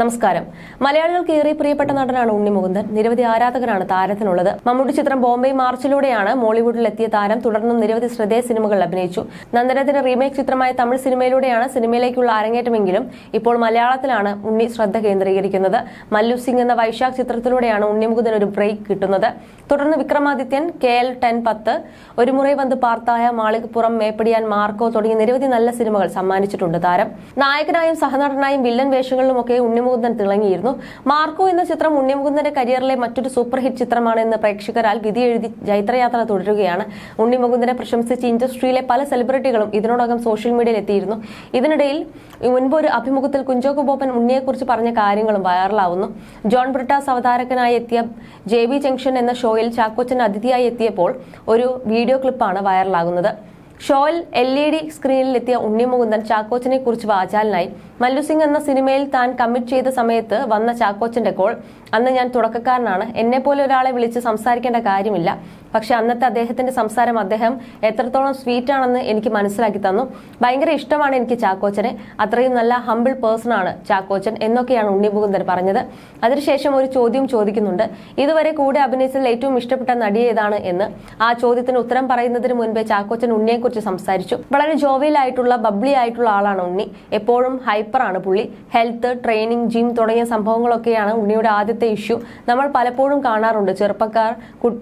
നമസ്കാരം. മലയാളികൾക്ക് ഏറെ പ്രിയപ്പെട്ട നടനാണ് ഉണ്ണി മുകുന്ദൻ. നിരവധി ആരാധകരാണ് താരത്തിനുള്ളത്. മമ്മൂട്ടി ചിത്രം ബോംബെ മാർച്ചിലൂടെയാണ് മോളിവുഡിൽ എത്തിയ താരം. തുടർന്നും നിരവധി ശ്രദ്ധേയ സിനിമകളിൽ അഭിനയിച്ചു. നന്ദനത്തിന്റെ റീമേക്ക് ചിത്രമായ തമിഴ് സിനിമയിലൂടെയാണ് സിനിമയിലേക്കുള്ള അരങ്ങേറ്റമെങ്കിലും ഇപ്പോൾ മലയാളത്തിലാണ് ഉണ്ണി ശ്രദ്ധ കേന്ദ്രീകരിക്കുന്നത്. മല്ലു സിംഗ് എന്ന വൈശാഖ് ചിത്രത്തിലൂടെയാണ് ഉണ്ണി മുകുന്ദൻ ഒരു ബ്രേക്ക് കിട്ടുന്നത്. തുടർന്ന് വിക്രമാദിത്യൻ കെ എൽ ടെൻ പത്ത് ഒരു മുറി വന്ന് പാർത്തായ മാളികപ്പുറം മേപ്പടിയാൻ മാർക്കോ തുടങ്ങിയ നിരവധി നല്ല സിനിമകൾ സമ്മാനിച്ചിട്ടുണ്ട് താരം. നായകനായും സഹനടനായും വില്ലൻ വേഷങ്ങളിലുമൊക്കെ ഉണ്ണിമുകുന്ദൻ തിളങ്ങിയിരുന്നു. മാർക്കോ എന്ന ചിത്രം ഉണ്ണിമുകുന്ദന്റെ കരിയറിലെ മറ്റൊരു സൂപ്പർ ഹിറ്റ് ചിത്രമാണ് എന്ന് പ്രേക്ഷകരാൽ വിധി എഴുതി ജൈത്രയാത്ര തുടരുകയാണ്. ഉണ്ണിമുകുന്ദനെ പ്രശംസിച്ച് ഇൻഡസ്ട്രിയിലെ പല സെലിബ്രിറ്റികളും ഇതിനോടകം സോഷ്യൽ മീഡിയയിൽ എത്തിയിരുന്നു. ഇതിനിടയിൽ മുൻപ് ഒരു അഭിമുഖത്തിൽ കുഞ്ചോക്കോ ബോപ്പൻ ഉണ്ണിയെക്കുറിച്ച് പറഞ്ഞ കാര്യങ്ങളും വൈറലാവുന്നു. ജോൺ ബ്രിട്ടാസ് അവതാരകനായി എത്തിയ ജെ ബി ജംഗ്ഷൻ എന്ന ഷോയിൽ ചാക്കോച്ചൻ അതിഥിയായി എത്തിയപ്പോൾ ഒരു വീഡിയോ ക്ലിപ്പാണ് വൈറലാകുന്നത്. ഷോയിൽ എൽ ഇ ഡി സ്ക്രീനിലെത്തിയ ഉണ്ണിമുകുന്ദൻ ചാക്കോച്ചനെ കുറിച്ച് വാചാലിനായി. മല്ലുസിംഗ് എന്ന സിനിമയിൽ താൻ കമ്മിറ്റ് ചെയ്ത സമയത്ത് വന്ന ചാക്കോച്ചന്റെ കോൾ അന്ന് ഞാൻ തുടക്കക്കാരനാണ്. എന്നെ പോലെ ഒരാളെ വിളിച്ച് സംസാരിക്കേണ്ട കാര്യമില്ല. പക്ഷെ അന്നത്തെ അദ്ദേഹത്തിന്റെ സംസാരം അദ്ദേഹം എത്രത്തോളം സ്വീറ്റ് ആണെന്ന് എനിക്ക് മനസ്സിലാക്കി തന്നു. ഭയങ്കര ഇഷ്ടമാണ് എനിക്ക് ചാക്കോച്ചനെ. അത്രയും നല്ല ഹമ്പിൾ പേഴ്സൺ ആണ് ചാക്കോച്ചൻ എന്നൊക്കെയാണ് ഉണ്ണിമുകുന്ദൻ പറഞ്ഞത്. അതിനുശേഷം ഒരു ചോദ്യം ചോദിക്കുന്നുണ്ട്. ഇതുവരെ കൂടെ അഭിനയിച്ചതിൽ ഏറ്റവും ഇഷ്ടപ്പെട്ട നടി ഏതാണ്? എന്ന്. ആ ചോദ്യത്തിന് ഉത്തരം പറയുന്നതിന് മുൻപേ ചാക്കോച്ചൻ ഉണ്ണിയെക്കുറിച്ച് സംസാരിച്ചു. വളരെ ജോവിയലായിട്ടുള്ള ബബ്ലി ആയിട്ടുള്ള ആളാണ് ഉണ്ണി. എപ്പോഴും ഹൈപ്പർ ആണ് പുള്ളി. ഹെൽത്ത് ട്രെയിനിങ് ജിം തുടങ്ങിയ സംഭവങ്ങളൊക്കെയാണ് ഉണ്ണിയുടെ ആദ്യത്തെ ഇഷ്യൂ നമ്മൾ പലപ്പോഴും കാണാറുണ്ട് ചെറുപ്പക്കാർ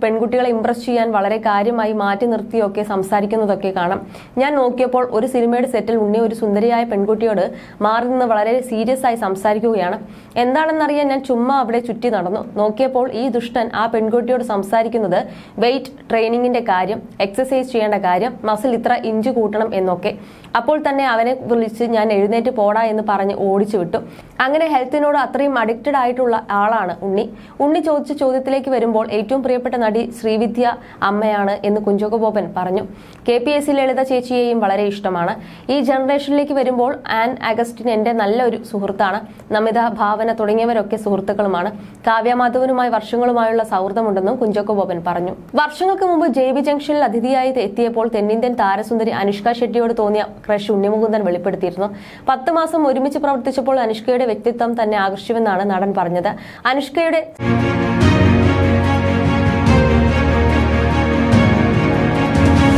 പെൺകുട്ടികളെ ഇംപ്രസ് ചെയ്യാൻ വളരെ കാര്യമായി മാറ്റി നിർത്തിയൊക്കെ സംസാരിക്കുന്നതൊക്കെ കാണാം. ഞാൻ നോക്കിയപ്പോൾ ഒരു സിനിമയുടെ സെറ്റിൽ ഉണ്ണി ഒരു സുന്ദരിയായ പെൺകുട്ടിയോട് മാറി നിന്ന് വളരെ സീരിയസ് ആയി സംസാരിക്കുകയാണ്. എന്താണെന്നറിയാൻ ഞാൻ ചുമ്മാ അവിടെ ചുറ്റി നടന്നു. നോക്കിയപ്പോൾ ഈ ദുഷ്ടൻ ആ പെൺകുട്ടിയോട് സംസാരിക്കുന്നത് വെയിറ്റ് ട്രെയിനിങ്ങിന്റെ കാര്യം എക്സസൈസ് ചെയ്യേണ്ട കാര്യം മസിൽ ഇത്ര ഇഞ്ച് കൂട്ടണം എന്നൊക്കെ. അപ്പോൾ തന്നെ അവനെ വിളിച്ച് ഞാൻ എഴുന്നേറ്റ് പോടാ എന്ന് പറഞ്ഞ് ഓടിച്ചു വിട്ടു. അങ്ങനെ ഹെൽത്തിനോട് അത്രയും അഡിക്റ്റഡ് ആയിട്ടുള്ള ആളാണ് ഉണ്ണി. ഉണ്ണി ചോദിച്ച ചോദ്യത്തിലേക്ക് വരുമ്പോൾ ഏറ്റവും പ്രിയപ്പെട്ട നടി ശ്രീവിദ്യ അമ്മയാണ് എന്ന് കുഞ്ചോക ബോബൻ പറഞ്ഞു. K P S C Lalitha ചേച്ചിയെയും വളരെ ഇഷ്ടമാണ്. ഈ ജനറേഷനിലേക്ക് വരുമ്പോൾ ആൻ അഗസ്റ്റിൻ എന്റെ നല്ലൊരു സുഹൃത്താണ്. നമിത ഭാവന തുടങ്ങിയവരൊക്കെ സുഹൃത്തുക്കളുമാണ്. കാവ്യമാധവനുമായി വർഷങ്ങളുമായുള്ള സൗഹൃദമുണ്ടെന്നും കുഞ്ചോക്ക ബോബൻ പറഞ്ഞു. വർഷങ്ങൾക്ക് മുമ്പ് ജെ ബി ജംഗ്ഷനിൽ അതിഥിയായി എത്തിയപ്പോൾ തെന്നിന്ത്യൻ താരസുന്ദരി അനുഷ്ക ഷെട്ടിയോട് തോന്നിയ ക്രഷ് ഉണ്ണിമുകുന്ദൻ വെളിപ്പെടുത്തിയിരുന്നു. പത്ത് മാസം ഒരുമിച്ച് പ്രവർത്തിച്ചപ്പോൾ അനുഷ്കയുടെ വ്യക്തിത്വം തന്നെ ആകർഷിച്ചുവെന്നാണ് നടൻ പറഞ്ഞത്. അനുഷ്കയുടെ